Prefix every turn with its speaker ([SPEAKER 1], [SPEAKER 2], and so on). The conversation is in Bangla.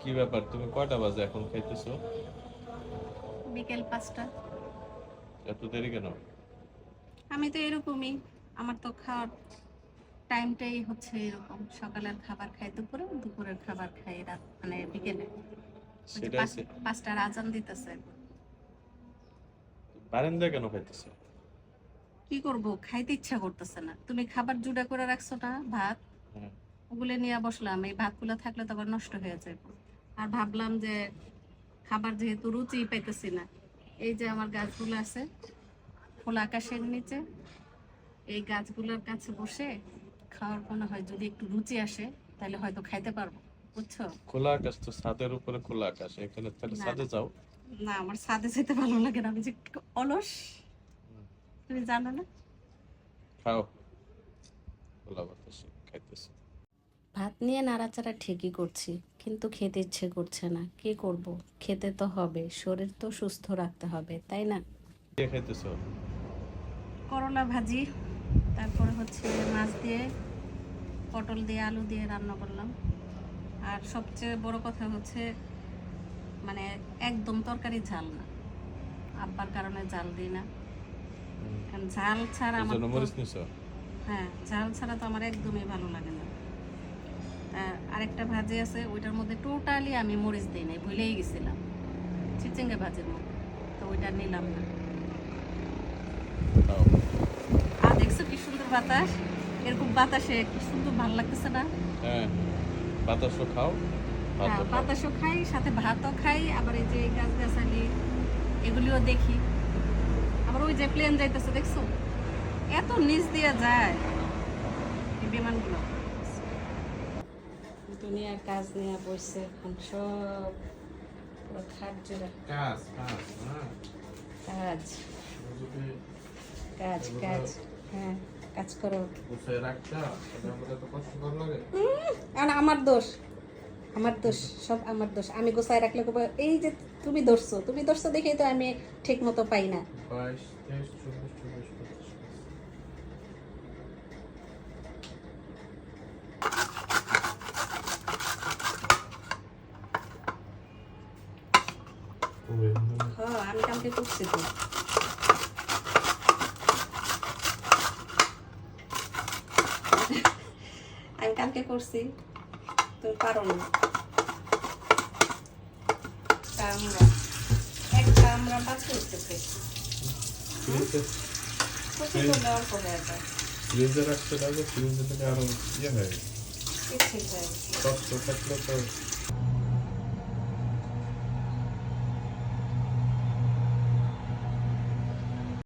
[SPEAKER 1] কি ব্যাপার? তুমি কয়টা বাজে এখন খাইতেছো?
[SPEAKER 2] বিকেল পাঁচটা।
[SPEAKER 1] এত দেরি কেন?
[SPEAKER 2] আমি তো এরকমই। আমার তো খাওয়ার টাইমটাই হচ্ছে এরকম। সকালের খাবার খাই দুপুরে দুপুরের খাবার খাই রাত মানে বিকেলে। পাঁচটার আজান দিতেছে।
[SPEAKER 1] বারান্দায় কেন খাইতেছো?
[SPEAKER 2] কি করব? খাইতে ইচ্ছা করতেছে না। তুমি খাবার জুড়া করে রাখছো না ভাত। ওগুলো নিয়ে বসলাম। এই ভাতগুলো থাকলে তো আবার নষ্ট হয়ে যাবে আর ভাবলাম যে খাবার যেহেতু রুচি পাইতেছি না এই যে আমার গাছগুলো আছে খোলা আকাশের নিচে এই গাছগুলোর কাছে বসে খাওয়ার মনে হয় যদি একটু রুচি আসে তাহলে হয়তো খাইতে পারব বুঝছ?
[SPEAKER 1] খোলা আকাশ তো ছাদের উপরে খোলা আকাশ এখানে তাহলে
[SPEAKER 2] না,
[SPEAKER 1] ছাদে যাও।
[SPEAKER 2] না আমার সাথে যেতে ভালো লাগে না আমি যে একটু অলস। তুমি জানো না?
[SPEAKER 1] খাও। খোলা বাতাসে খাইতেছো।
[SPEAKER 2] ভাত নিয়ে নাড়াচাড়া ঠিকই করছি। কিন্তু খেতে ইচ্ছে করছে না। কি করব? খেতে তো হবে শরীর তো সুস্থ রাখতে হবে তাই না? করলা ভাজি তারপরে হচ্ছে মাছ দিয়ে পটল দিয়ে আলু দিয়ে রান্না করলাম। আর সবচেয়ে বড় কথা হচ্ছে মানে একদম তরকারি ঝাল না। আব্বার কারণে ঝাল দিই না। কারণ ঝাল ছাড়া আমার হ্যাঁ ঝাল ছাড়া তো আমার একদমই ভালো লাগে না। তা আরেকটা ভাজি আছে ওইটার মধ্যে টোটালি আমি মরিচ দিই নাই ভুলেই গেছিলাম। চিচিঙ্গা ভাজির মধ্যে তো ওইটা নিলাম না।
[SPEAKER 1] খাও
[SPEAKER 2] আর দেখছ কি সুন্দর বাতাস? এরকম বাতাসে কি সুন্দর ভালো লাগতেছে না?
[SPEAKER 1] হ্যাঁ বাতাসও খাও
[SPEAKER 2] হ্যাঁ বাতাসও খাই সাথে ভাতও খাই আবার এই যে গাছ গাছালি এগুলিও দেখি। আবার ওই যে প্লেন যাইতেছে দেখছ? এত নিচ দিয়ে যায় এই বিমানগুলো। দুনিয়ার কাজ নিয়ে বসছে এখন সব পুরো খাট জোড়া
[SPEAKER 1] কাজ কাজ হ্যাঁ।
[SPEAKER 2] কাজ। কাজ কাজ হ্যাঁ কাজ করো। আর আমার দোষ আমার দোষ সব আমার দোষ। আমি গোছায় রাখলে এই যে তুমি ধরছো তুমি ধরছো দেখেই তো আমি ঠিক মতো পাই না। হ্যাঁ আমি কালকে করছি। তো আমি কালকে করছি তুমি পারো না আমরা একটা আমরা পাঁচ করতেছি
[SPEAKER 1] ফ্রিজে রাখতে লাগে ফ্রিজে থেকে আরও ইয়ে হয়। শক্ত থাকলে তো